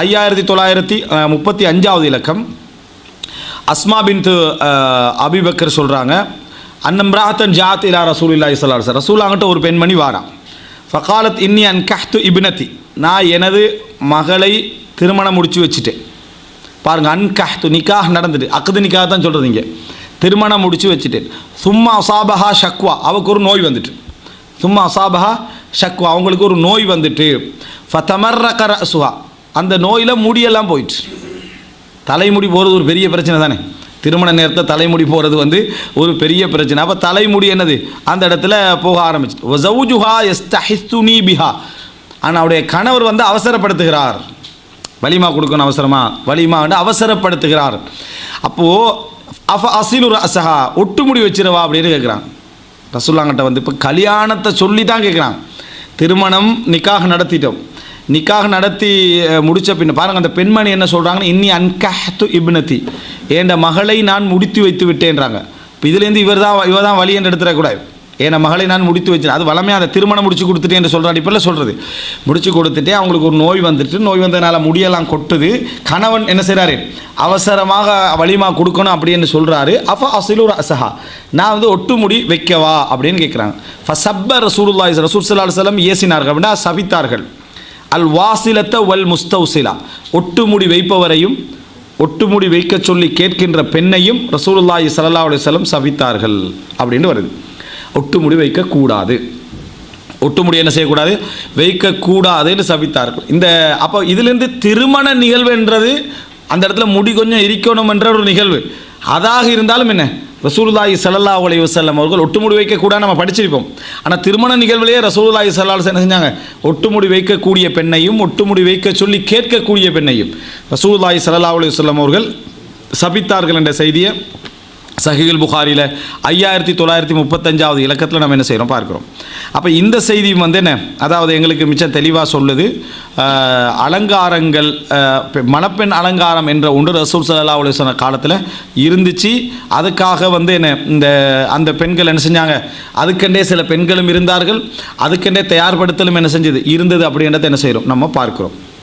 ஐயாயிரத்தி தொள்ளாயிரத்தி முப்பத்தி அஞ்சாவது இலக்கம். அஸ்மா பின் அபிபக்கர் சொல்கிறாங்க அன்னம்ராத்தன் ஜாத் இலா ரசூல் இல்லா இஸ்லால் சார் ரசூலாங்கிட்ட ஒரு பெண்மணி வாராம் ஃபகாலத் இன்னி அன் கஹ்து இபினத்தி. நான் எனது மகளை திருமணம் முடிச்சு வச்சுட்டேன். பாருங்க அன் கஹ்து. நிக்காஹ் நடந்துட்டு அக்குது நிக்காக தான் சொல்கிறது இங்கே. திருமணம் முடிச்சு வச்சுட்டேன். சும்மா அசாபஹா ஷக்வா. அவளுக்கு ஒரு நோய் வந்துட்டு. சும்மா அசாபஹா ஷக்வா. அவங்களுக்கு ஒரு நோய் வந்துட்டு. கர சுவா அந்த நோயில் முடியெல்லாம் போயிட்டு தலைமுடி போகிறது ஒரு பெரிய பிரச்சனை தானே? திருமண நேரத்தில் தலைமுடி போகிறது வந்து ஒரு பெரிய பிரச்சனை. அப்போ தலைமுடி என்னது? அந்த இடத்துல போக ஆரம்பிச்சு ஒசவுஜுஹா எஸ்தஹிஸ்துனி பிஹா. ஆனால் அவருடைய கணவர் வந்து அவசரப்படுத்துகிறார். வலிமா கொடுக்கணும் அவசரமா. வலிமா வந்து அவசரப்படுத்துகிறார். அப்போது அஃப அசிலு அசஹா ஒட்டுமுடி வச்சிருவா அப்படின்னு கேட்குறான் ரசுல்லாங்கிட்ட வந்து இப்போ கல்யாணத்தை சொல்லி தான் கேட்குறான் திருமணம் நிக்காக நடத்திட்டோம். நிக்காக நடத்தி முடித்த பின்ன பாருங்க அந்த பெண்மணி என்ன சொல்கிறாங்கன்னு இன்னி அன்கஹத்து இப்னதி. என் மகளை நான் முடித்து வைத்து விட்டேன்றாங்க. இப்போ இதுலேருந்து இவர் தான் இவர் தான் வழி என்று எடுத்துடக்கூடாது என் மகளை நான் முடித்து வச்சேன். அது வளமையாக அந்த திருமணம் முடிச்சு கொடுத்துட்டேன் என்று சொல்கிற அடிப்படையில் சொல்கிறது முடிச்சு கொடுத்துட்டே அவங்களுக்கு ஒரு நோய் வந்துட்டு நோய் வந்ததுனால முடியெல்லாம் கொட்டுது. கணவன் என்ன செய்கிறாரு அவசரமாக வலிமா கொடுக்கணும் அப்படின்னு சொல்கிறாரு அஃபா அசிலூர் அசஹா நான் வந்து ஒட்டு முடி வைக்கவா? அப்படின்னு கேட்குறாங்க ஃபசப்ப ரசூலுல்லாஹி ரசூல் சல்லா அலுவலம் ஏசினார்கள் அப்படின்னா சபித்தார்கள் அல் வாசிலத்த வல் முஸ்தௌசிலா. ஒட்டுமுடி வைப்பவரையும் ஒட்டுமுடி வைக்க சொல்லி கேட்கின்ற பெண்ணையும் ரசூலுல்லாஹி சல்லா அலிசல்லம் சவித்தார்கள் சபித்தார்கள். அப்படின்னு வருது. ஒட்டுமுடி வைக்கக்கூடாது. ஒட்டுமுடி என்ன செய்யக்கூடாது? வைக்கக்கூடாதுன்னு சபித்தார்கள். இந்த அப்போ இதிலிருந்து திருமண நிகழ்வுன்றது அந்த இடத்துல முடி கொஞ்சம் இருக்கணும் என்ற ஒரு நிகழ்வு. அதாக இருந்தாலும் என்ன? ரசூலுல்லாஹி சல்லா அலி வசல்லம் அவர்கள் ஒட்டுமுடி வைக்கக்கூடாது நம்ம படிச்சிருப்போம். ஆனால் திருமண நிகழ்விலேயே ரசூலுல்லாஹி சல்லா என்ன செஞ்சாங்க? ஒட்டுமுடி வைக்கக்கூடிய பெண்ணையும் ஒட்டுமுடி வைக்க சொல்லி கேட்கக்கூடிய பெண்ணையும் ரசூலுல்லாஹி சல்லா அலி வல்லம் அவர்கள் சபித்தார்கள் என்ற செய்தியை சகிகள் புகாரியில் ஐயாயிரத்தி தொள்ளாயிரத்தி முப்பத்தஞ்சாவது இலக்கத்தில் நம்ம என்ன செய்கிறோம் பார்க்குறோம். அப்போ இந்த செய்தி வந்து என்ன? அதாவது எங்களுக்கு மிச்சம் தெளிவாக சொல்லுது அலங்காரங்கள் பெ- மணப்பெண் அலங்காரம் என்ற ஒன்று ரசூல் சல்லா சொன்ன காலத்தில் இருந்துச்சு. அதுக்காக வந்து என்ன இந்த அந்த பெண்கள் என்ன செஞ்சாங்க? அதுக்கெண்டே சில பெண்களும் இருந்தார்கள். அதுக்கெண்டே தயார்படுத்தலும் என்ன செஞ்சது? இருந்தது அப்படின்றத என்ன செய்கிறோம் நம்ம பார்க்குறோம்.